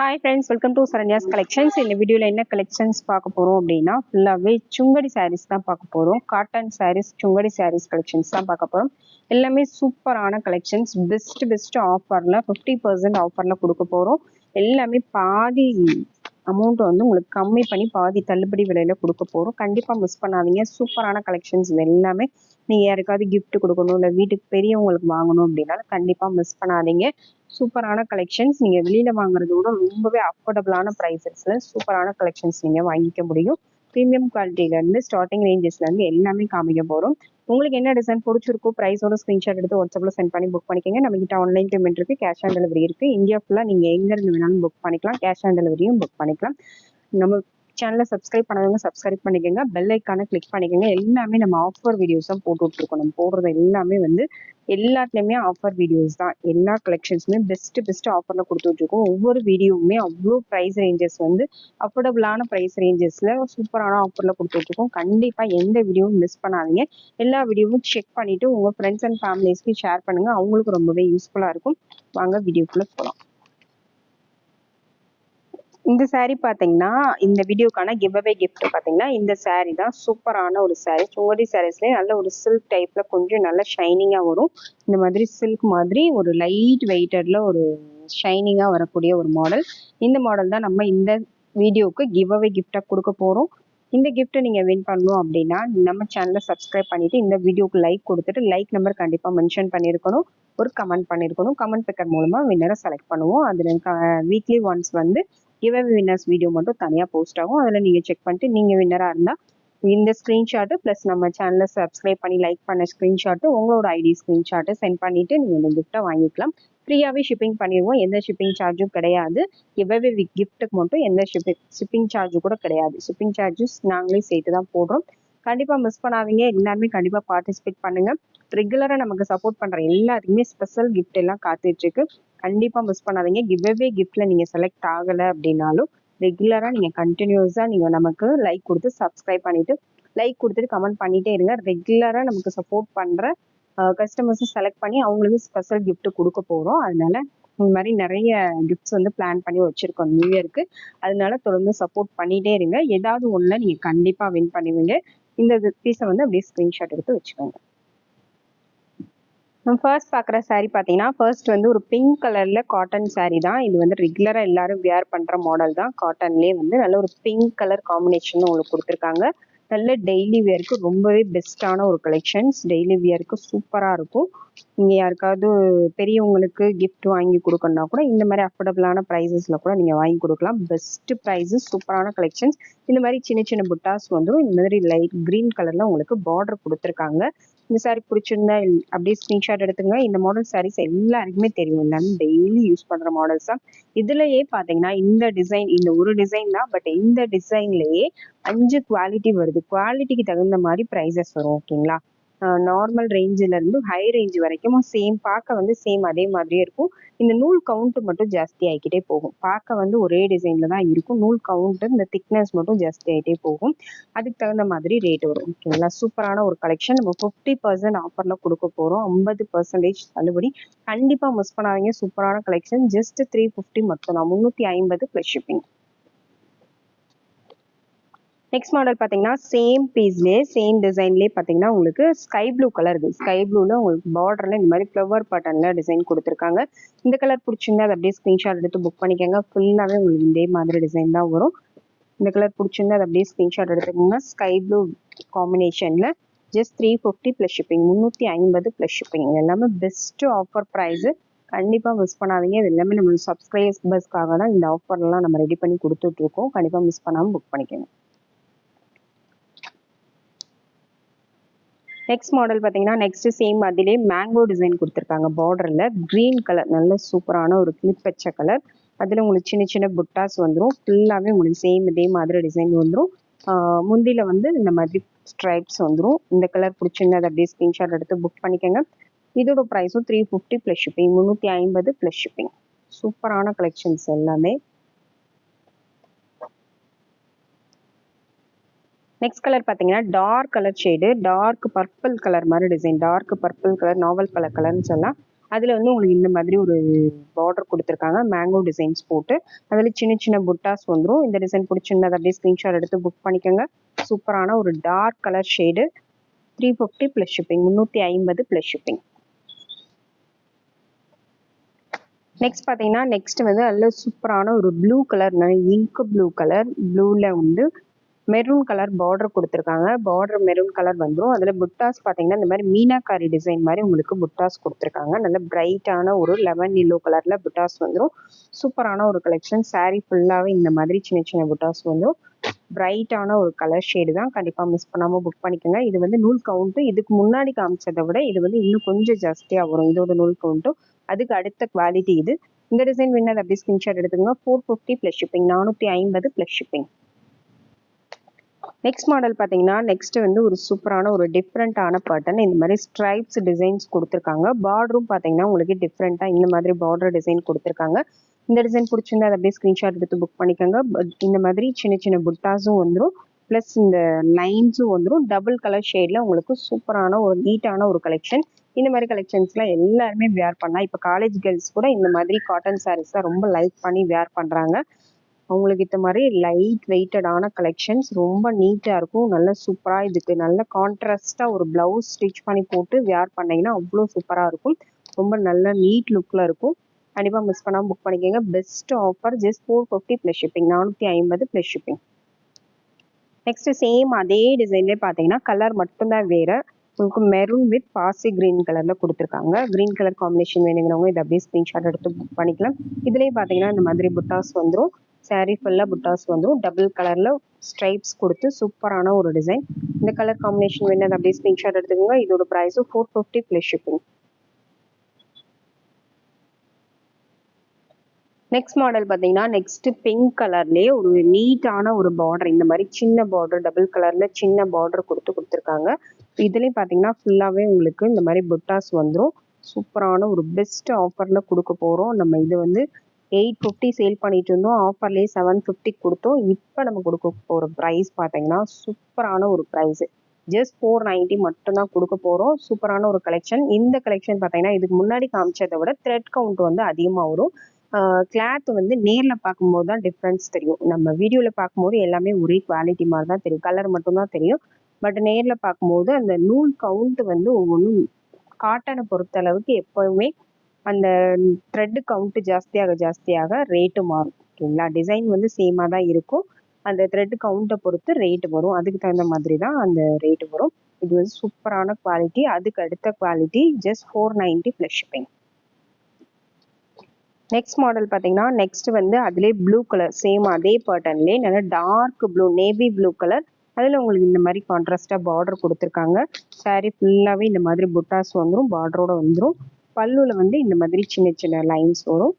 Hi friends welcome to Saranya's collections இந்த வீடியோவில் என்ன கலெக்ஷன்ஸ் பார்க்க போகிறோம் அப்படின்னா ஃபுல்லாகவே சுங்கடி சாரீஸ் தான் பார்க்க போகிறோம் cotton saris Sungudi saris collections தான் பார்க்க போகிறோம் எல்லாமே சூப்பரான கலெக்ஷன்ஸ் பெஸ்ட் பெஸ்ட் ஆஃபரில் ஃபிஃப்டி பர்சன்ட் ஆஃபரில் கொடுக்க போகிறோம் எல்லாமே பாதி அமௌண்ட் வந்து உங்களுக்கு கம்மி பண்ணி பாதி தள்ளுபடி விலையில கொடுக்க போகிறோம் கண்டிப்பாக மிஸ் பண்ணாதீங்க. சூப்பரான கலெக்ஷன்ஸ் எல்லாமே. நீங்கள் யாருக்காவது கிஃப்ட் கொடுக்கணும் இல்லை வீட்டுக்கு பெரியவங்களுக்கு வாங்கணும் அப்படின்னா கண்டிப்பாக மிஸ் பண்ணாதீங்க. சூப்பரான கலெக்ஷன்ஸ் நீங்கள் வெளியில் வாங்குறத விட ரொம்பவே அஃபோர்டபுளான ப்ரைஸஸில் சூப்பரான கலெக்ஷன்ஸ் நீங்கள் வாங்கிக்க முடியும். ப்ரீமியம் குவாலிட்டியிலேருந்து ஸ்டார்டிங் ரேஞ்சஸ்லேருந்து எல்லாமே காமிக்க போகிறோம் உங்களுக்கு என்ன டிசைன் பிடிச்சிருக்கோ ப்ரைஸோட ஸ்க்ரீன்ஷாட் எடுத்து வாட்ஸ்அப்பில் சென்ட் பண்ணி புக் பண்ணிக்கோங்க. நம்மகிட்ட ஆன்லைன் பேமெண்ட் இருக்குது கேஷ் ஆன் டெலிவரி இருக்குது இந்தியா ஃபுல்லாக நீங்கள் எங்கேருந்து வேணாலும் புக் பண்ணிக்கலாம். கேஷ் ஆன் டெலிவரியும் புக் பண்ணிக்கலாம். நம்ம சேனலை சப்ஸ்கிரைப் பண்ணவங்க சப்ஸ்கிரைப் பண்ணிக்கோங்க. பெல் ஐக்கானை கிளிக் பண்ணிக்கோங்க. எல்லாமே நம்ம ஆஃபர் வீடியோஸ் தான் போட்டு விட்ருக்கோம் நம்ம போடுறது எல்லாமே வந்து எல்லாத்துலேயுமே ஆஃபர் வீடியோஸ் தான். எல்லா கலெக்ஷன்ஸுமே பெஸ்ட் பெஸ்ட் ஆஃபரில் கொடுத்துட்ருக்கோம் ஒவ்வொரு வீடியோவுமே அவ்வளோ ப்ரைஸ் ரேஞ்சஸ் வந்து அஃபோர்டபுளான ப்ரைஸ் ரேஞ்சஸில் சூப்பரான ஆஃபரில் கொடுத்துட்ருக்கோம் கண்டிப்பாக எந்த வீடியோவும் மிஸ் பண்ணாதீங்க. எல்லா வீடியோவும் செக் பண்ணிவிட்டு உங்கள் ஃப்ரெண்ட்ஸ் அண்ட் ஃபேமிலிஸ்க்கு ஷேர் பண்ணுங்கள் அவங்களுக்கு ரொம்பவே யூஸ்ஃபுல்லாக இருக்கும். வாங்க வீடியோக்குள்ளே போகலாம் இந்த சாரீ பார்த்தீங்கன்னா இந்த வீடியோக்கான கிவ் அவே பார்த்தீங்கன்னா இந்த சாரீ தான் சூப்பரான ஒரு சாரீ சுங்கடி சாரீஸ்லேயே நல்ல ஒரு சில்க் டைப்ல கொஞ்சம் நல்ல ஷைனிங்காக வரும். இந்த மாதிரி சில்க் மாதிரி ஒரு லைட் வெயிட்டட்ல ஒரு ஷைனிங்காக வரக்கூடிய ஒரு மாடல் இந்த மாடல் தான் நம்ம இந்த வீடியோவுக்கு கிவ் அவே கிஃப்டாக கொடுக்க போகிறோம் இந்த கிஃப்ட்டை நீங்கள் வின் பண்ணணும் அப்படின்னா நம்ம சேனலை சப்ஸ்கிரைப் பண்ணிட்டு இந்த வீடியோக்கு லைக் கொடுத்துட்டு லைக் நம்பர் கண்டிப்பாக மென்ஷன் பண்ணியிருக்கணும் ஒரு கமெண்ட் பண்ணியிருக்கணும் கமெண்ட் பிக்கர் மூலமாக வின்னரை செலக்ட் பண்ணுவோம். அதில் வீக்லி ஒன்ஸ் வந்து கிவ்அவே வின்னர்ஸ் வீடியோ மட்டும் தனியாக போஸ்ட் ஆகும். அதில் நீங்கள் செக் பண்ணிட்டு நீங்கள் வின்னராக இருந்தால் இந்த ஸ்க்ரீன்ஷாட்டு ப்ளஸ் நம்ம சேனலை சப்ஸ்கிரைப் பண்ணி லைக் பண்ண ஸ்க்ரீன்ஷாட்டு உங்களோட ஐடி ஸ்க்ரீன்ஷாட்டை சென்ட் பண்ணிவிட்டு நீங்கள் இந்த கிஃப்ட்டை வாங்கிக்கலாம். ஃப்ரீயாகவே ஷிப்பிங் பண்ணிடுவோம். எந்த ஷிப்பிங் சார்ஜும் கிடையாது. எவ்வளவு கிஃப்ட்டுக்கு மட்டும் எந்த ஷிப்பிங் ஷிப்பிங் சார்ஜு கூட கிடையாது. ஷிப்பிங் சார்ஜஸ் நாங்களே சேர்த்து தான் போடுறோம். கண்டிப்பாக மிஸ் பண்ணாதீங்க. எல்லாருமே கண்டிப்பாக பார்ட்டிசிபேட் பண்ணுங்கள் ரெகுலராக நமக்கு சப்போர்ட் பண்ணுற எல்லாத்துக்குமே ஸ்பெஷல் கிஃப்ட் எல்லாம் காத்துட்ருக்கு. கண்டிப்பாக மிஸ் பண்ணாதீங்க. கிவ்அவே கிஃப்ட்டில் நீங்கள் செலக்ட் ஆகலை அப்படின்னாலும் ரெகுலராக நீங்கள் கண்டினியூஸாக நீங்கள் நமக்கு லைக் கொடுத்து சப்ஸ்கிரைப் பண்ணிவிட்டு லைக் கொடுத்துட்டு கமெண்ட் பண்ணிகிட்டே இருங்க. ரெகுலராக நமக்கு சப்போர்ட் பண்ணுற கஸ்டமர்ஸும் செலக்ட் பண்ணி அவங்களுக்கு ஸ்பெஷல் கிஃப்ட் கொடுக்க போகிறோம் அதனால இந்த மாதிரி நிறைய கிஃப்ட்ஸ் வந்து பிளான் பண்ணி வச்சுருக்கோம் நியூ இயருக்கு அதனால தொடர்ந்து சப்போர்ட் பண்ணிகிட்டே இருங்க. ஏதாவது ஒன்றில் நீங்கள் கண்டிப்பாக வின் பண்ணுவீங்க. இந்த பீஸை வந்து அப்படியே ஸ்க்ரீன்ஷாட் எடுத்து வச்சுக்கோங்க. நம்ம ஃபர்ஸ்ட் பார்க்குற சாரீ பார்த்தீங்கன்னா ஃபர்ஸ்ட் வந்து ஒரு பிங்க் கலரில் காட்டன் சாரீ தான். இது வந்து ரெகுலராக எல்லாரும் வியர் பண்ணுற மாடல் தான். காட்டன்லேயே வந்து நல்ல ஒரு பிங்க் கலர் காம்பினேஷன் உங்களுக்கு கொடுத்துருக்காங்க. நல்ல டெய்லி வியருக்கு ரொம்பவே பெஸ்ட்டான ஒரு கலெக்ஷன்ஸ் டெய்லி வியருக்கு சூப்பராக இருக்கும். நீங்கள் யாருக்காவது பெரியவங்களுக்கு கிஃப்ட் வாங்கி கொடுக்கணுன்னா கூட இந்த மாதிரி அஃபோர்டபுளான ப்ரைஸஸில் கூட நீங்கள் வாங்கி கொடுக்கலாம். பெஸ்ட்டு ப்ரைஸஸ் சூப்பரான கலெக்ஷன்ஸ் இந்த மாதிரி சின்ன சின்ன புட்டாஸ் வந்துடும் இந்த மாதிரி லைட் க்ரீன் கலரில் உங்களுக்கு பார்டர் கொடுத்துருக்காங்க. இந்த சாரி பிடிச்சிருந்தா அப்படியே ஸ்க்ரீன்ஷாட் எடுத்துங்க. இந்த மாடல் சாரீஸ் எல்லாருக்குமே தெரியும். எல்லாமே டெய்லி யூஸ் பண்ணுற மாடல்ஸ் தான். இதுலயே பார்த்தீங்கன்னா இந்த டிசைன் இந்த ஒரு டிசைன் தான். பட் இந்த டிசைன்லயே அஞ்சு குவாலிட்டி வருது. குவாலிட்டிக்கு தகுந்த மாதிரி ப்ரைஸஸ் வரும் ஓகேங்களா நார்மல் ரேஞ்சில இருந்து ஹை ரேஞ்ச் வரைக்கும் சேம் பார்க்க வந்து சேம் அதே மாதிரியே இருக்கும். இந்த நூல் கவுண்ட் மட்டும் ஜாஸ்தி ஆகிக்கிட்டே போகும். பார்க்க வந்து ஒரே டிசைன்ல தான் இருக்கும். நூல் கவுண்ட் இந்த திக்னஸ் மட்டும் ஜாஸ்தி ஆகிட்டே போகும். அதுக்கு தகுந்த மாதிரி ரேட் வரும். ஓகேங்களா சூப்பரான ஒரு கலெக்ஷன் நம்ம ஃபிஃப்டி பர்சன்ட் ஆஃபர்ல கொடுக்க போறோம். ஐம்பது பர்சன்டேஜ் தள்ளுபடி. கண்டிப்பா மிஸ் பண்ணாதீங்க. சூப்பரான கலெக்ஷன் ஜஸ்ட் த்ரீ ஃபிஃப்டி மட்டும் தான் முந்நூற்றி ஐம்பது ப்ளஸ் ஷிப்பிங் நெக்ஸ்ட் மாடல் பார்த்தீங்கன்னா சேம் பீஸ்லேயே சேம் டிசைன்லேயே பார்த்தீங்கன்னா உங்களுக்கு ஸ்கை ப்ளூ கலர் இருக்குது ஸ்கை ப்ளூவில் உங்களுக்கு பார்டரில் இந்த மாதிரி ஃப்ளவர் பட்டனில் டிசைன் கொடுத்துருக்காங்க. இந்த கலர் பிடிச்சிருந்தா அதை அப்படியே ஸ்க்ரீன்ஷாட் எடுத்து புக் பண்ணிக்கோங்க. ஃபுல்லாகவே உங்களுக்கு இதே மாதிரி டிசைன் தான் வரும். இந்த கலர் பிடிச்சிருந்தா அதை அப்படியே ஸ்க்ரீன்ஷாட் எடுத்துக்கோங்க. ஸ்கை ப்ளூ காம்பினேஷனில் just three fifty plus shipping முந்நூற்றி ஐம்பது ப்ளஸ் ஷிப்பிங் எல்லாமே பெஸ்ட்டு ஆஃபர் ப்ரைஸு கண்டிப்பாக மிஸ் பண்ணாதீங்க. இது எல்லாமே நம்ம சப்ஸ்கிரைபர்ஸ்க்காக தான் இந்த ஆஃபர்லாம் நம்ம ரெடி பண்ணி கொடுத்துட்ருக்கோம் கண்டிப்பாக மிஸ் பண்ணாமல் புக் பண்ணிக்கோங்க. நெக்ஸ்ட் மாடல் பார்த்தீங்கன்னா நெக்ஸ்ட் சேம் அதிலே மேங்கோ டிசைன் கொடுத்துருக்காங்க பார்டரில் க்ரீன் கலர் நல்ல சூப்பரான ஒரு கிளிப்பச்சை கலர் அதில் உங்களுக்கு சின்ன சின்ன புட்டாஸ் வந்துடும் ஃபுல்லாகவே உங்களுக்கு சேம் இதே மாதிரி டிசைன் வந்துடும் முந்தியில் வந்து இந்த மாதிரி ஸ்ட்ரைப்ஸ் வந்துடும் இந்த கலர் பிடிச்சிருந்தா அதை அப்படியே ஸ்க்ரீன்ஷாட் எடுத்து புக் பண்ணிக்கோங்க. இதோட ப்ரைஸும் த்ரீ ஃபிஃப்டி ப்ளஸ் ஷிப்பிங் முந்நூற்றி ஐம்பது ப்ளஸ் ஷிப்பிங் சூப்பரான கலெக்ஷன்ஸ் எல்லாமே. நெக்ஸ்ட் கலர் பார்த்தீங்கன்னா dark colour shade dark purple colour மாதிரி டிசைன் டார்க் பர்பிள் கலர் நாவல் கலர் கலர்னு சொல்லலாம் அதில் வந்து உங்களுக்கு இந்த மாதிரி ஒரு பார்டர் கொடுத்துருக்காங்க. மேங்கோ டிசைன்ஸ் போட்டு அதில் சின்ன சின்ன புட்டாஸ் வந்துடும் இந்த டிசைன் பிடிச்சிருந்தா அப்படியே ஸ்க்ரீன்ஷாட் எடுத்து புக் பண்ணிக்கோங்க. சூப்பரான ஒரு dark colour shade three fifty plus shipping முந்நூற்றி ஐம்பது ப்ளஸ் ஷிப்பிங் நெக்ஸ்ட் பார்த்தீங்கன்னா நெக்ஸ்ட் வந்து நல்ல சூப்பரான ஒரு blue colour ink blue colour ப்ளூவில் வந்து மெரூன் கலர் பார்டர் கொடுத்துருக்காங்க. பார்டர் மெரூன் கலர் வந்துடும் அதில் புட்டாஸ் பார்த்தீங்கன்னா இந்த மாதிரி மீனாக்காரி டிசைன் மாதிரி உங்களுக்கு புட்டாஸ் கொடுத்துருக்காங்க. நல்ல பிரைட்டான ஒரு லெமன் எல்லோ கலரில் புட்டாஸ் வந்துடும் சூப்பரான ஒரு கலெக்ஷன் சாரீ ஃபுல்லாகவே இந்த மாதிரி சின்ன சின்ன புட்டாஸ் வந்துடும் பிரைட்டான ஒரு கலர் ஷேடு தான் கண்டிப்பாக மிஸ் பண்ணாமல் புக் பண்ணிக்கோங்க. இது வந்து நூல் கவுண்ட்டு இதுக்கு முன்னாடி காமிச்சதை விட இது வந்து இன்னும் கொஞ்சம் ஜாஸ்தியாக வரும். இதோட நூல் கவுண்ட்டும் அதுக்கு அடுத்த குவாலிட்டி இது. இந்த டிசைன் வேணால் அப்படியே ஸ்கிரீன்ஷாட் எடுத்துக்கோங்க. ஃபோர் ஃபிஃப்டி ப்ளஸ் ஷிப்பிங் நானூற்றி ஐம்பது ப்ளஸ் ஷிப்பிங் நெக்ஸ்ட் மாடல் பார்த்தீங்கன்னா நெக்ஸ்ட் வந்து ஒரு சூப்பரான ஒரு டிஃப்ரெண்ட்டான பேட்டர்ன் இந்த மாதிரி ஸ்ட்ரைப்ஸ் டிசைன்ஸ் கொடுத்துருக்காங்க. பார்டரும் பார்த்தீங்கன்னா உங்களுக்கு டிஃப்ரெண்ட்டாக இந்த மாதிரி பார்டர் டிசைன் கொடுத்துருக்காங்க. இந்த டிசைன் பிடிச்சிருந்தா அதை அப்படியே ஸ்க்ரீன்ஷாட் எடுத்து புக் பண்ணிக்கோங்க. இந்த மாதிரி சின்ன சின்ன புட்டாஸும் வந்துடும் ப்ளஸ் இந்த லைன்ஸும் வந்துடும் டபுள் கலர் ஷேடில் உங்களுக்கு சூப்பரான ஒரு நீட்டான ஒரு கலெக்ஷன் இந்த மாதிரி கலெக்ஷன்ஸ்லாம் எல்லாருமே வேர் பண்ணலாம் இப்போ காலேஜ் கேர்ள்ஸ் கூட இந்த மாதிரி காட்டன் சாரீஸ் தான் ரொம்ப லைக் பண்ணி வேர் பண்ணுறாங்க அவங்களுக்கு இந்த மாதிரி லைட் வெயிட்டடான கலெக்ஷன்ஸ் ரொம்ப நீட்டாக இருக்கும். நல்ல சூப்பராக இதுக்கு நல்ல கான்ட்ராஸ்டாக ஒரு ப்ளவுஸ் ஸ்டிச் பண்ணி போட்டு வேர் பண்ணீங்கன்னா அவ்வளோ சூப்பராக இருக்கும். ரொம்ப நல்ல நீட் லுக்கில் இருக்கும். கண்டிப்பாக மிஸ் பண்ணாமல் புக் பண்ணிக்கோங்க. Best offer just four fifty plus shipping நானூற்றி ஐம்பது ப்ளஸ் ஷிப்பிங் நெக்ஸ்ட் சேம் அதே டிசைன்லேயே பார்த்தீங்கன்னா கலர் மட்டும்தான் வேறு. உங்களுக்கு மெரூன் வித் பாசி கிரீன் கலரில் கொடுத்துருக்காங்க. கிரீன் கலர் காம்பினேஷன் வேணுங்கிறவங்க இதை அப்படியே ஸ்க்ரீன்ஷாட் எடுத்து புக் பண்ணிக்கலாம். இதுலேயே பார்த்தீங்கன்னா இந்த மாதிரி புட்டாஸ் வந்துடும் saree ஃபுல்லாக புட்டாஸ் வந்துடும் டபுள் கலரில் ஸ்ட்ரைப்ஸ் கொடுத்து சூப்பரான ஒரு டிசைன் இந்த கலர் காம்பினேஷன் வேணும் அப்படியே ஸ்க்ரீன்ஷாட் எடுத்துக்கோங்க. இதோட ப்ரைஸும் four fifty plus shipping next model பார்த்தீங்கன்னா நெக்ஸ்ட் பிங்க் கலர்லேயே ஒரு நீட்டான ஒரு பார்டர் இந்த மாதிரி சின்ன பார்டர் டபுள் கலர்ல சின்ன பார்டர் கொடுத்து கொடுத்துருக்காங்க. இதுலேயும் பார்த்தீங்கன்னா ஃபுல்லாகவே உங்களுக்கு இந்த மாதிரி புட்டாஸ் வந்துடும் சூப்பரான ஒரு பெஸ்ட் ஆஃபரில் கொடுக்க போகிறோம் நம்ம இது வந்து எயிட் ஃபிஃப்டி சேல் பண்ணிட்டு இருந்தோம் ஆஃபர்லேயே செவன் ஃபிஃப்டி கொடுத்தோம். இப்போ நம்ம கொடுக்க போகிற ப்ரைஸ் பார்த்தீங்கன்னா சூப்பரான ஒரு ப்ரைஸு ஜஸ்ட் ஃபோர் நைன்ட்டி மட்டும்தான் கொடுக்க போகிறோம் சூப்பரான ஒரு கலெக்ஷன் இந்த கலெக்ஷன் பார்த்தீங்கன்னா இதுக்கு முன்னாடி காமிச்சதை விட த்ரெட் கவுண்ட் வந்து அதிகமாக வரும். கிளாத் வந்து நேரில் பார்க்கும்போது தான் டிஃப்ரென்ஸ் தெரியும். நம்ம வீடியோவில் பார்க்கும்போது எல்லாமே ஒரே குவாலிட்டி மாதிரி தான் தெரியும். கலர் மட்டும்தான் தெரியும். பட் நேரில் பார்க்கும்போது அந்த நூல் கவுண்ட் வந்து ஒவ்வொன்றும் காட்டனை பொறுத்த அளவுக்கு எப்போவுமே அந்த த்ரெட்டு கவுண்ட்டு ஜாஸ்தியாக ஜாஸ்தியாக ரேட்டு மாறும். ஓகேங்களா டிசைன் வந்து சேமாக தான் இருக்கும். அந்த த்ரெட் கவுண்ட்டை பொறுத்து ரேட்டு வரும். அதுக்கு தகுந்த மாதிரி தான் அந்த ரேட்டு வரும். இது வந்து சூப்பரான குவாலிட்டி அதுக்கு அடுத்த quality just four ninety plus shipping next model பார்த்தீங்கன்னா நெக்ஸ்ட் வந்து அதிலே ப்ளூ கலர் சேம் அதே பேட்டர்ன்லே நல்லா dark blue navy blue colour அதில் உங்களுக்கு இந்த மாதிரி கான்ட்ராஸ்டாக பார்டர் கொடுத்துருக்காங்க. Saree ஃபுல்லாகவே இந்த மாதிரி புட்டாஸ் வந்துடும் பார்டரோட வந்துடும் பல்லுவில் வந்து இந்த மாதிரி சின்ன சின்ன லைன்ஸ் வரும்.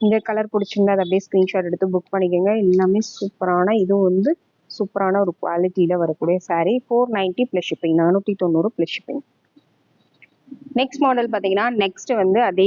இந்த கலர் பிடிச்சிருந்தா அதை அப்படியே ஸ்க்ரீன்ஷாட் எடுத்து புக் பண்ணிக்கோங்க. எல்லாமே சூப்பரான இதுவும் வந்து சூப்பரான ஒரு குவாலிட்டியில் வரக்கூடிய sari four ninety plus shipping நானூற்றி தொண்ணூறு ப்ளஸ் ஷிப்பிங் நெக்ஸ்ட் மாடல் பார்த்தீங்கன்னா நெக்ஸ்ட் வந்து அதே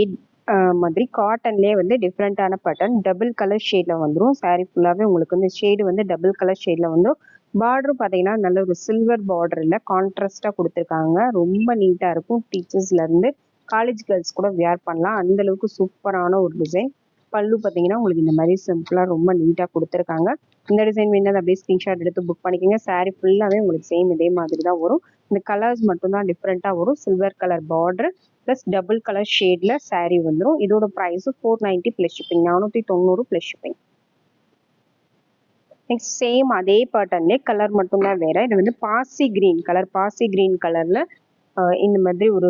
மாதிரி காட்டன்லேயே வந்து டிஃப்ரெண்ட்டான பேட்டர்ன் டபுள் கலர் ஷேடில் வந்துடும் saree ஃபுல்லாகவே உங்களுக்கு வந்து ஷேடு வந்து டபுள் கலர் ஷேடில் வந்துடும் பார்டரும் பார்த்தீங்கன்னா நல்ல ஒரு சில்வர் பார்டரில் கான்ட்ராஸ்டாக கொடுத்துருக்காங்க. ரொம்ப நீட்டாக இருக்கும். டீச்சர்ஸ்லேருந்து காலேஜ் கேர்ள்ஸ் கூட வேர் பண்ணலாம். அந்த அளவுக்கு சூப்பரான ஒரு டிசைன் பல்லு பார்த்தீங்கன்னா உங்களுக்கு இந்த மாதிரி சிம்பிளாக ரொம்ப நீட்டாக கொடுத்துருக்காங்க. இந்த டிசைன் வேணால் அப்படியே ஸ்க்ரீன்ஷாட் எடுத்து புக் பண்ணிக்கோங்க. saree ஃபுல்லாகவே உங்களுக்கு சேம் இதே மாதிரி தான் வரும். இந்த கலர்ஸ் மட்டும்தான் டிஃப்ரெண்ட்டாக வரும். Silver colour border plus double colour ஷேடில் saree வந்துடும் இதோட price four ninety plus shipping நானூற்றி தொண்ணூறு ப்ளஸ் ஷிப்பிங் நெக்ஸ்ட் சேம் அதே பேட்டர்ன்லேயே கலர் மட்டும்தான் வேற. இது வந்து பாசி கிரீன் கலர் பாசி கிரீன் கலரில் இந்த மாதிரி ஒரு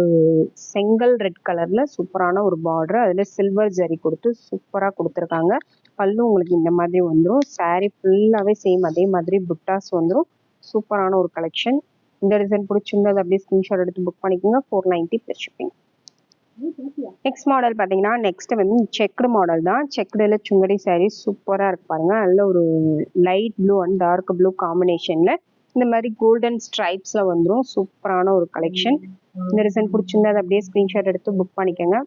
செங்கல் ரெட் கலரில் சூப்பரான ஒரு பார்டர் அதில் சில்வர் ஜரி கொடுத்து சூப்பராக கொடுத்துருக்காங்க. பல்லு உங்களுக்கு இந்த மாதிரி வந்துடும் சாரீ ஃபுல்லாகவே சேம் அதே மாதிரி புட்டாஸ் வந்துடும் சூப்பரான ஒரு கலெக்ஷன் இந்த டிசைன் பிடிச்சிருந்தது அப்படியே ஸ்க்ரீன்ஷாட் எடுத்து புக் பண்ணிக்கோங்க. Four ninety plus shipping next model பார்த்தீங்கன்னா நெக்ஸ்ட் வந்து செக்டு மாடல் தான். செக்டில் சுங்கடி சாரீ சூப்பராக இருக்கு பாருங்க. நல்ல ஒரு light blue and dark blue காம்பினேஷனில் இந்த மாதிரி கோல்டன் ஸ்ட்ரைப்ஸில் வந்துடும் சூப்பரான ஒரு கலெக்ஷன் இந்த டிசைன் பிடிச்சிருந்தா அதை அப்படியே ஸ்கிரீன்ஷாட் எடுத்து புக் பண்ணிக்கோங்க.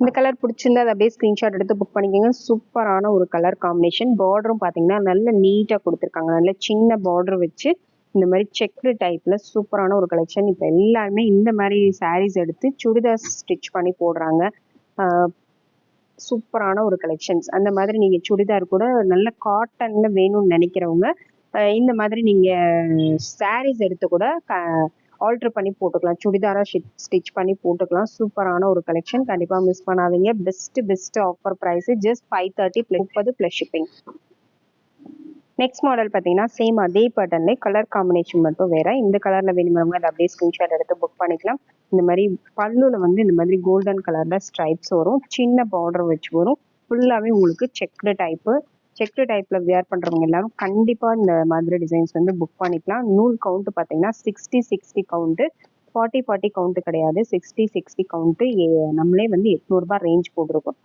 இந்த கலர் பிடிச்சிருந்தா அதை அப்படியே ஸ்கிரீன்ஷாட் எடுத்து புக் பண்ணிக்கோங்க. சூப்பரான ஒரு கலர் காம்பினேஷன் பார்டரும் பார்த்தீங்கன்னா நல்ல நீட்டாக கொடுத்துருக்காங்க. நல்ல சின்ன பார்டர் வச்சு இந்த மாதிரி செக்டு டைப்பில் சூப்பரான ஒரு கலெக்ஷன் இப்போ எல்லாருமே இந்த மாதிரி சாரீஸ் எடுத்து சுடிதார் ஸ்டிச் பண்ணி போடுறாங்க. சூப்பரான ஒரு கலெக்ஷன்ஸ் அந்த மாதிரி நீங்க சுடிதார் கூட நல்ல காட்டன்ல வேணும்னு நினைக்கிறவங்க இந்த மாதிரி நீங்க சாரீஸ் எடுத்து கூட ஆல்டர் பண்ணி போட்டுக்கலாம். சுடிதாரா ஸ்டிச் பண்ணி போட்டுக்கலாம். சூப்பரான ஒரு கலெக்ஷன் கண்டிப்பா மிஸ் பண்ணாதீங்க. Best best offer price just five thirty முப்பது பிளஸ் ஷிப்பிங் நெக்ஸ்ட் மாடல் பார்த்தீங்கன்னா சேம் அதே பேட்டர்ன்ல கலர் காம்பினேஷன் மட்டும் வேற. இந்த கலர்ல வேணுங்கிறவங்க அதை அப்படியே ஸ்கிரீன்ஷாட் எடுத்து புக் பண்ணிக்கலாம். இந்த மாதிரி பல்லுல வந்து இந்த மாதிரி கோல்டன் கலர்ல ஸ்ட்ரைப்ஸ் வரும். சின்ன பார்டர் வச்சு வரும். ஃபுல்லாவே உங்களுக்கு செக்டு டைப்பு செக்டு டைப்ல வியர் பண்றவங்க எல்லாரும் கண்டிப்பா இந்த மாதிரி டிசைன்ஸ் வந்து புக் பண்ணிக்கலாம். நூல் கவுண்ட் பார்த்தீங்கன்னா sixty sixty count forty forty count கிடையாது. சிக்ஸ்டி சிக்ஸ்டி கவுண்ட் நம்மளே வந்து எட்நூறுபா ரேஞ்ச் போட்டிருக்கோம்.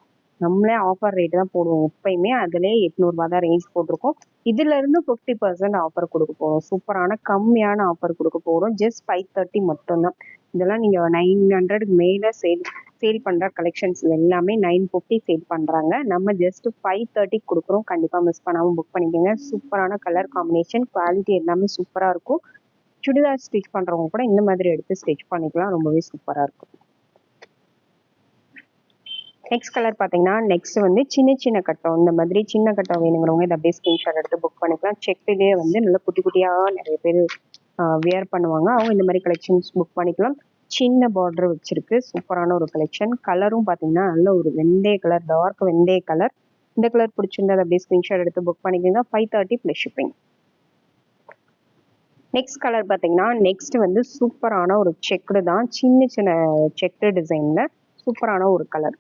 நம்மளே ஆஃபர் ரேட் தான் போடுவோம். எப்பயுமே அதுலேயே எட்நூறுபா தான் ரேஞ்ச் போட்டிருக்கோம். இதுல இருந்து ஃபிஃப்டி பர்சன்ட் ஆஃபர் கொடுக்க போகிறோம் சூப்பரான கம்மியான ஆஃபர் கொடுக்க போகிறோம் ஜஸ்ட் ஃபைவ் தேர்ட்டி மட்டும்தான். இதெல்லாம் நீங்கள் நைன் ஹண்ட்ரடுக்கு மேலே சேல் சேல் பண்ணுற கலெக்ஷன்ஸ் எல்லாமே நைன் ஃபிஃப்டி சேல் பண்ணுறாங்க நம்ம ஜஸ்ட் ஃபைவ் தேர்ட்டிக்கு கொடுக்குறோம். கண்டிப்பாக மிஸ் பண்ணாமல் புக் பண்ணிக்கோங்க. சூப்பரான கலர் காம்பினேஷன் குவாலிட்டி எல்லாமே சூப்பராக இருக்கும். சுடிதார் ஸ்டிச் பண்ணுறவங்க கூட இந்த மாதிரி எடுத்து ஸ்டிச் பண்ணிக்கலாம். ரொம்பவே சூப்பராக இருக்கும். நெக்ஸ்ட் கலர் பார்த்தீங்கன்னா நெக்ஸ்ட் வந்து சின்ன சின்ன கட்டம் இந்த மாதிரி சின்ன கட்டம் வேணுங்கிறவங்க இதை அப்படியே ஸ்கிரீன்ஷாட் எடுத்து புக் பண்ணிக்கலாம். செக்லேயே வந்து நல்லா குட்டி குட்டியாக நிறைய பேர் வியர் பண்ணுவாங்க. அவங்க இந்த மாதிரி கலெக்ஷன்ஸ் புக் பண்ணிக்கலாம். சின்ன பார்டர் வச்சிருக்கு. சூப்பரான ஒரு கலெக்ஷன் கலரும் பார்த்தீங்கன்னா நல்ல ஒரு வெந்தய கலர் டார்க் வெந்தய கலர் இந்த கலர் பிடிச்சிருந்தா அப்படியே ஸ்கிரீன்ஷாட் எடுத்து புக் பண்ணிக்கோங்க. Five thirty plus shipping next colour பார்த்தீங்கன்னா நெக்ஸ்ட் வந்து சூப்பரான ஒரு செக்குடு தான். சின்ன சின்ன செக்குடு டிசைனில் சூப்பரான ஒரு கலர்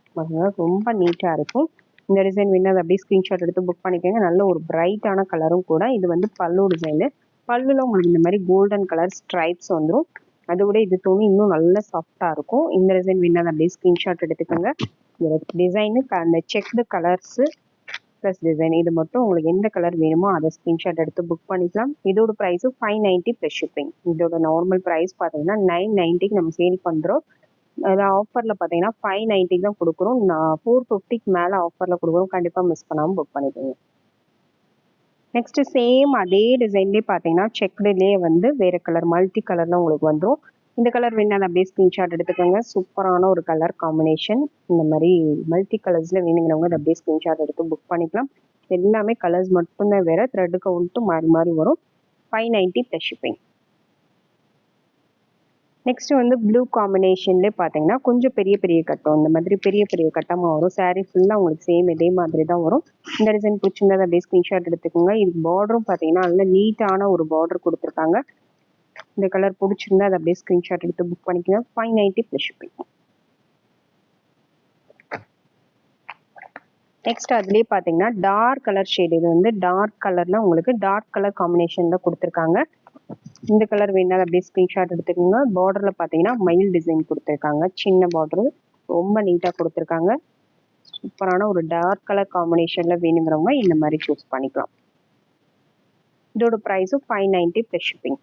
ரொம்ப நீட்டாக இருக்கும் இந்த டிசைன் வேணும் அப்படியே ஸ்க்ரீன்ஷாட் எடுத்து புக் பண்ணிக்கோங்க. நல்ல ஒரு பிரைட்டான கலரும் கூட. இது வந்து பல்லு டிசைனு பல்லுல உங்களுக்கு இந்த மாதிரி கோல்டன் கலர் ஸ்ட்ரைப்ஸ் வந்துடும் அதை விட இது துணி இன்னும் நல்ல சாஃப்டாக இருக்கும். இந்த டிசைன் வேணும் அப்படியே ஸ்க்ரீன்ஷாட் எடுத்துக்கோங்க. இந்த டிசைனு அந்த செக்டு கலர்ஸு ப்ளஸ் டிசைன் இது மட்டும் உங்களுக்கு எந்த கலர் வேணுமோ அதை ஸ்க்ரீன்ஷாட் எடுத்து புக் பண்ணிக்கலாம். இதோட price five ninety plus shipping இதோட நார்மல் ப்ரைஸ் பார்த்தீங்கன்னா நைன் நைன்ட்டிக்கு நம்ம சேல் பண்ணுறோம் அது ஆஃபரில் பார்த்தீங்கன்னா ஃபைவ் நைன்ட்டிக்கு தான் கொடுக்குறோம். நான் ஃபோர் ஃபிஃப்டிக்கு மேலே ஆஃபரில் கொடுக்குறோம். கண்டிப்பாக மிஸ் பண்ணாமல் புக் பண்ணிக்கோங்க. நெக்ஸ்ட் சேம் அதே டிசைன்லேயே பார்த்தீங்கன்னா செக்டுலேயே வந்து வேறு கலர் மல்டி கலரில் உங்களுக்கு வந்துடும் இந்த கலர் வேணும் அப்படியே ஸ்க்ரீன்ஷாட் எடுத்துக்கோங்க. சூப்பரான ஒரு கலர் காம்பினேஷன் இந்த மாதிரி மல்டி கலர்ஸில் வேணுங்கிறவங்க அதை அப்படியே ஸ்க்ரீன்ஷாட் எடுத்து புக் பண்ணிக்கலாம். எல்லாமே கலர்ஸ் மட்டும்தான் வேறு த்ரெட்டு கவுண்ட்டும் மாறி மாறி வரும். Five ninety plus shipping next வந்து ப்ளூ காம்பினேஷன்லேயே பார்த்தீங்கன்னா கொஞ்சம் பெரிய பெரிய கட்டம். இந்த மாதிரி பெரிய பெரிய கட்டமாக வரும். சாரீ ஃபுல்லாக உங்களுக்கு சேம் இதே மாதிரி தான் வரும். இந்த டிசைன் பிடிச்சிருந்தா அப்படியே ஸ்க்ரீன்ஷாட் எடுத்துக்கோங்க. இது பார்டரும் பார்த்தீங்கன்னா நல்ல நீட்டான ஒரு பார்டர் கொடுத்துருக்காங்க. இந்த கலர் பிடிச்சிருந்தா அதை அப்படியே ஸ்க்ரீன்ஷாட் எடுத்து புக் பண்ணிக்கோங்க. Five ninety plus shipping next அதுலேயே பார்த்தீங்கன்னா டார்க் கலர் ஷேட் இது வந்து டார்க் கலரில் உங்களுக்கு டார்க் கலர் காம்பினேஷனில் கொடுத்துருக்காங்க. இந்த கலர் வேணாலும் அப்படியே ஸ்க்ரீன்ஷாட் எடுத்துக்கோங்க. பார்டரில் பார்த்தீங்கன்னா மயில் டிசைன் கொடுத்துருக்காங்க. சின்ன பார்டரு ரொம்ப நீட்டாக கொடுத்துருக்காங்க. சூப்பரான ஒரு டார்க் கலர் காம்பினேஷனில் வேணுங்கிறவங்க இந்த மாதிரி சூஸ் பண்ணிக்கலாம். இதோட ப்ரைஸும் five ninety plus shipping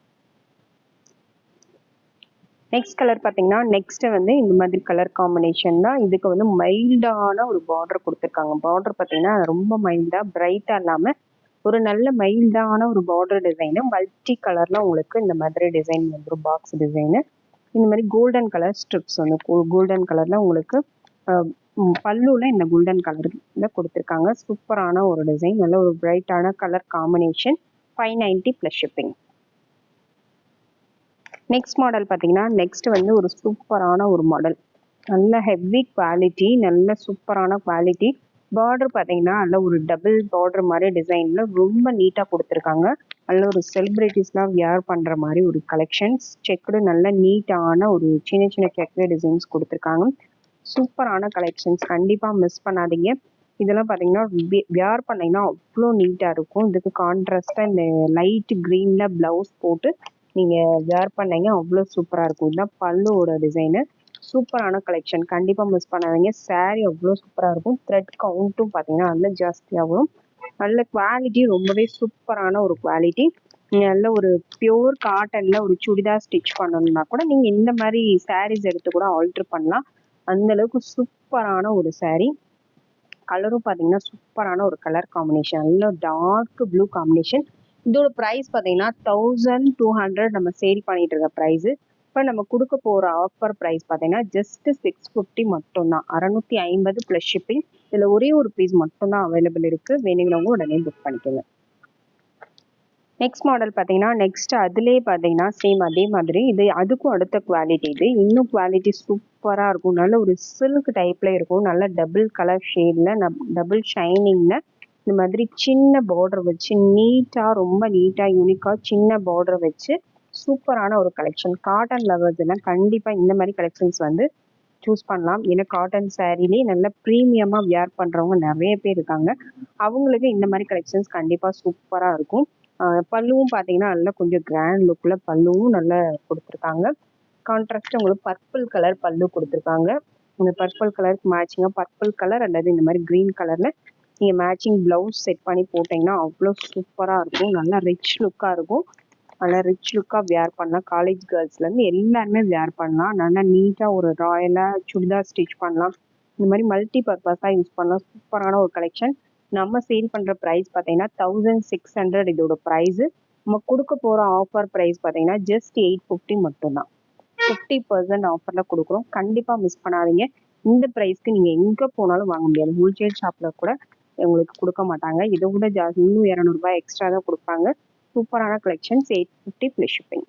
next colour பார்த்தீங்கன்னா நெக்ஸ்ட் வந்து இந்த மாதிரி கலர் காம்பினேஷன் தான். இதுக்கு வந்து மைல்டான ஒரு பார்டர் கொடுத்துருக்காங்க. பார்டர் பார்த்தீங்கன்னா ரொம்ப மைல்டாக பிரைட்டாக இல்லாமல் ஒரு நல்ல மைல்டான ஒரு பார்டர் டிசைனு மல்டி கலர்ல உங்களுக்கு இந்த மாதிரி டிசைன் வந்துடும் பாக்ஸ் டிசைனு இந்த மாதிரி கோல்டன் கலர் ஸ்ட்ரிப்ஸ் வந்து கோல்டன் கலர்ல உங்களுக்கு பல்லுல இந்த கோல்டன் கலர்ல கொடுத்துருக்காங்க. சூப்பரான ஒரு டிசைன் நல்ல ஒரு பிரைட்டான colour combination five ninety plus shipping next model பார்த்தீங்கன்னா நெக்ஸ்ட் வந்து ஒரு சூப்பரான ஒரு மாடல் நல்ல ஹெவி குவாலிட்டி நல்ல சூப்பரான குவாலிட்டி பார்டர் பார்த்தீங்கன்னா நல்ல ஒரு டபுள் பார்டர் மாதிரி டிசைனில் ரொம்ப நீட்டாக கொடுத்துருக்காங்க. நல்ல ஒரு செலிப்ரிட்டிஸ்லாம் வியர் பண்ணுற மாதிரி ஒரு கலெக்ஷன்ஸ் செக்குடு நல்ல நீட்டான ஒரு சின்ன சின்ன கேட்வே டிசைன்ஸ் கொடுத்துருக்காங்க. சூப்பரான கலெக்ஷன்ஸ் கண்டிப்பாக மிஸ் பண்ணாதீங்க. இதெல்லாம் பார்த்தீங்கன்னா வியர் பண்ணிங்கன்னா அவ்வளோ நீட்டாக இருக்கும். இதுக்கு கான்ட்ராஸ்டாக இந்த லைட் க்ரீனில் ப்ளவுஸ் போட்டு நீங்கள் வியர் பண்ணீங்க அவ்வளோ சூப்பராக இருக்கும். இதுதான் பல்லுவோட டிசைனு சூப்பரான கலெக்ஷன் கண்டிப்பாக மிஸ் பண்ணாதீங்க. சாரீ அவ்வளோ சூப்பராக இருக்கும். த்ரெட் கவுண்ட்டும் பார்த்தீங்கன்னா நல்ல ஜாஸ்தியாகவும் நல்ல குவாலிட்டி ரொம்பவே சூப்பரான ஒரு குவாலிட்டி நல்ல ஒரு பியோர் காட்டனில் ஒரு சுடிதார் ஸ்டிச் பண்ணணும்னா கூட நீங்கள் இந்த மாதிரி சாரீஸ் எடுத்து கூட ஆல்ட்ரு பண்ணலாம். அந்த அளவுக்கு சூப்பரான ஒரு சாரீ கலரும் பார்த்தீங்கன்னா சூப்பரான ஒரு கலர் காம்பினேஷன் நல்ல டார்க் ப்ளூ காம்பினேஷன் இதோட ப்ரைஸ் பார்த்தீங்கன்னா தௌசண்ட் டூ ஹண்ட்ரட் நம்ம சேல் பண்ணிட்டு இருக்க ப்ரைஸு இப்போ நம்ம கொடுக்க போகிற ஆஃபர் ப்ரைஸ் பார்த்தீங்கன்னா ஜஸ்ட் சிக்ஸ் ஃபிஃப்டி மட்டும்தான். அறநூற்றி ஐம்பது ப்ளஸ் ஷிப்பிங் இதில் ஒரே ஒரு பீஸ் மட்டும்தான் அவைலபிள் இருக்குது வேணுங்கிறவங்க உடனே புக் பண்ணிக்கோங்க. நெக்ஸ்ட் மாடல் பார்த்தீங்கன்னா நெக்ஸ்ட் அதுலேயே பார்த்தீங்கன்னா சேம் அதே மாதிரி. இது அதுக்கும் அடுத்த குவாலிட்டி இது இன்னும் குவாலிட்டி சூப்பராக இருக்கும். நல்ல ஒரு சில்க் டைப்பில் இருக்கும். நல்ல டபுள் கலர் ஷேடில் டபுள் ஷைனிங்கில் இந்த மாதிரி சின்ன பார்டர் வச்சு நீட்டாக ரொம்ப நீட்டாக யூனிக்காக சின்ன பார்டர் வச்சு சூப்பரான ஒரு கலெக்ஷன் காட்டன் லவர்ஸ் எல்லாம் கண்டிப்பாக இந்த மாதிரி கலெக்ஷன்ஸ் வந்து சூஸ் பண்ணலாம். ஏன்னா காட்டன் சாரீலே நல்ல ப்ரீமியமாக வியர் பண்ணுறவங்க நிறைய பேர் இருக்காங்க. அவங்களுக்கு இந்த மாதிரி கலெக்ஷன்ஸ் கண்டிப்பாக சூப்பராக இருக்கும். பல்லுவும் பார்த்தீங்கன்னா நல்லா கொஞ்சம் கிராண்ட் லுக்கில் பல்லுவும் நல்லா கொடுத்துருக்காங்க. கான்ட்ராஸ்ட் உங்களுக்கு பர்பிள் கலர் பல்லு கொடுத்துருக்காங்க. இந்த பர்பிள் கலருக்கு மேட்சிங்காக பர்பிள் கலர் அல்லது இந்த மாதிரி க்ரீன் கலரில் நீங்கள் மேட்சிங் ப்ளவுஸ் செட் பண்ணி போட்டிங்கன்னா அவ்வளோ சூப்பராக இருக்கும். நல்லா ரிச் லுக்காக இருக்கும். நல்லா ரிச் லுக்காக வியர் பண்ணலாம் காலேஜ் கேர்ள்ஸ்லேருந்து எல்லாருமே வியர் பண்ணலாம் நல்லா நீட்டாக ஒரு ராயலாக சுடிதார் ஸ்டிச் பண்ணலாம். இந்த மாதிரி மல்டி பர்பஸாக யூஸ் பண்ணலாம் சூப்பரான ஒரு கலெக்ஷன் நம்ம சேல் பண்ணுற ப்ரைஸ் பார்த்தீங்கன்னா தௌசண்ட் சிக்ஸ் ஹண்ட்ரட் இதோட ப்ரைஸு நம்ம கொடுக்க போகிற ஆஃபர் ப்ரைஸ் பார்த்தீங்கன்னா ஜஸ்ட் எயிட் ஃபிஃப்டி மட்டும்தான். ஃபிஃப்டி பர்சன்ட் ஆஃபரில் கொடுக்குறோம். கண்டிப்பாக மிஸ் பண்ணாதீங்க. இந்த ப்ரைஸ்க்கு நீங்கள் எங்கே போனாலும் வாங்க முடியாது. ஹோல்சேல் ஷாப்பில் கூட உங்களுக்கு கொடுக்க மாட்டாங்க. இதை விட ஜாஸ்தி இன்னும் இரநூறுபா எக்ஸ்ட்ரா தான் கொடுப்பாங்க. சூப்பரான collections eight fifty plus shipping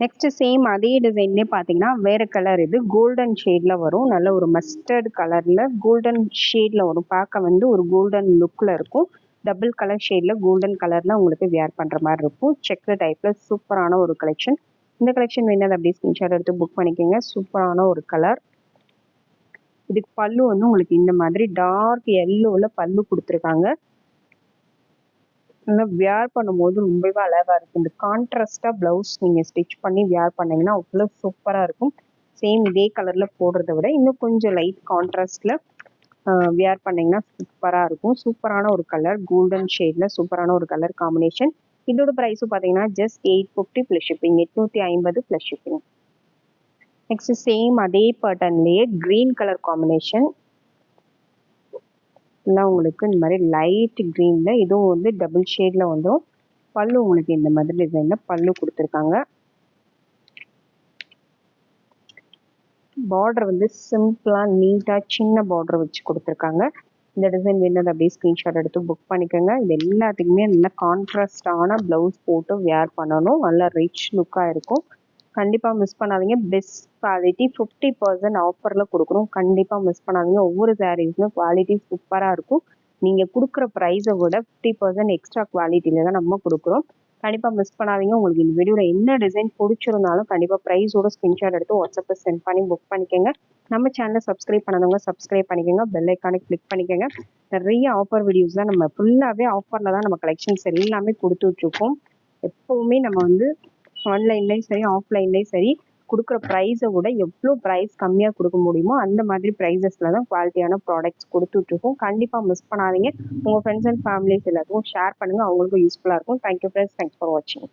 next same அதே டிசைன்லேயே பார்த்தீங்கன்னா வேறு கலர் இது. கோல்டன் ஷேடில் வரும். நல்ல ஒரு மஸ்டர்ட் கலரில் கோல்டன் ஷேடில் வரும். பார்க்க வந்து ஒரு கோல்டன் லுக்கில் இருக்கும். டபுள் கலர் ஷேடில் கோல்டன் கலரில் உங்களுக்கு வியர் பண்ணுற மாதிரி இருக்கும். செக்கு டைப்பில் சூப்பரான ஒரு கலெக்ஷன் இந்த கலெக்ஷன் வேணால் அப்படியே ஸ்கிரீன்ஷாட் எடுத்து புக் பண்ணிக்கோங்க. சூப்பரான ஒரு கலர் இதுக்கு பல்லு வந்து உங்களுக்கு இந்த மாதிரி டார்க் எல்லோவில் பல்லு கொடுத்துருக்காங்க. நல்லா வியர் பண்ணும்போது ரொம்பவே அழகாக இருக்கும் இந்த கான்ட்ராஸ்டாக ப்ளவுஸ் நீங்கள் ஸ்டிச் பண்ணி வியர் பண்ணிங்கன்னா அவ்வளோ சூப்பராக இருக்கும். சேம் இதே கலரில் போடுறத விட இன்னும் கொஞ்சம் லைட் கான்ட்ராஸ்டில் வியர் பண்ணிங்கன்னா சூப்பராக இருக்கும். சூப்பரான ஒரு கலர் கோல்டன் ஷேடில் சூப்பரான ஒரு கலர் காம்பினேஷன் இதோட ப்ரைஸும் பார்த்தீங்கன்னா just eight fifty plus shipping எட்நூற்றி ஐம்பது ப்ளஸ் ஷிப்பிங் நெக்ஸ்ட் சேம் அதே பேட்டர்ன்லேயே க்ரீன் கலர் காம்பினேஷன் எல்லாம் உங்களுக்கு இந்த மாதிரி லைட் க்ரீனில் இதுவும் வந்து டபுள் ஷேடில் வந்துடும் பல்லு உங்களுக்கு இந்த மாதிரி டிசைனில் பல்லு கொடுத்துருக்காங்க. பார்டர் வந்து சிம்பிளாக நீட்டாக சின்ன பார்டர் வச்சு கொடுத்துருக்காங்க. இந்த டிசைன் வேணுது அப்படியே ஸ்க்ரீன்ஷாட் எடுத்து புக் பண்ணிக்கோங்க. இது எல்லாத்துக்குமே நல்லா கான்ட்ராஸ்டான ப்ளவுஸ் போட்டு வேர் பண்ணணும். நல்லா ரிச் லுக்காக இருக்கும். கண்டிப்பாக மிஸ் பண்ணாதீங்க. பெஸ்ட் குவாலிட்டி ஃபிஃப்டி பர்சன்ட் ஆஃபரில் கொடுக்குறோம் கண்டிப்பாக மிஸ் பண்ணாதீங்க. ஒவ்வொரு சாரீஸுமே குவாலிட்டி சூப்பராக இருக்கும். நீங்கள் கொடுக்குற ப்ரைஸை விட ஃபிஃப்டி பர்சன்ட் எக்ஸ்ட்ரா குவாலிட்டியில் தான் நம்ம கொடுக்குறோம். கண்டிப்பாக மிஸ் பண்ணாதீங்க. உங்களுக்கு இந்த வீடியோவில் என்ன டிசைன் பிடிச்சிருந்தாலும் கண்டிப்பாக ப்ரைஸோட ஸ்க்ரீன்ஷாட் எடுத்து வாட்ஸ்அப்பில் சென்ட் பண்ணி புக் பண்ணிக்கோங்க. நம்ம சேனலை சப்ஸ்கிரைப் பண்ணாதவங்க சப்ஸ்கிரைப் பண்ணிக்கோங்க. பெல் ஐக்கானை கிளிக் பண்ணிக்கோங்க. நிறைய ஆஃபர் வீடியோஸ் தான் நம்ம ஃபுல்லாகவே ஆஃபரில் தான் நம்ம கலெக்ஷன்ஸ் எல்லாமே கொடுத்துட்ருக்கோம் எப்போவுமே நம்ம வந்து ஆன்லைன்லேயும் சரி ஆஃப்லைன்லேயும் சரி கொடுக்குற ப்ரைஸை விட எவ்வளோ ப்ரைஸ் கம்மியாக கொடுக்க முடியுமோ அந்த மாதிரி ப்ரைஸஸில் தான் குவாலிட்டியான ப்ராடக்ட்ஸ் கொடுத்துட்ருக்கோம். கண்டிப்பாக மிஸ் பண்ணாதீங்க. உங்கள் ஃப்ரெண்ட்ஸ் அண்ட் ஃபேமிலிஸ் எல்லாத்துக்கும் ஷேர் பண்ணுங்கள் அவங்களுக்கும் யூஸ்ஃபுல்லாக இருக்கும். தேங்க்யூ ஃப்ரெண்ட்ஸ் தேங்க்ஸ் ஃபார் வாட்சிங்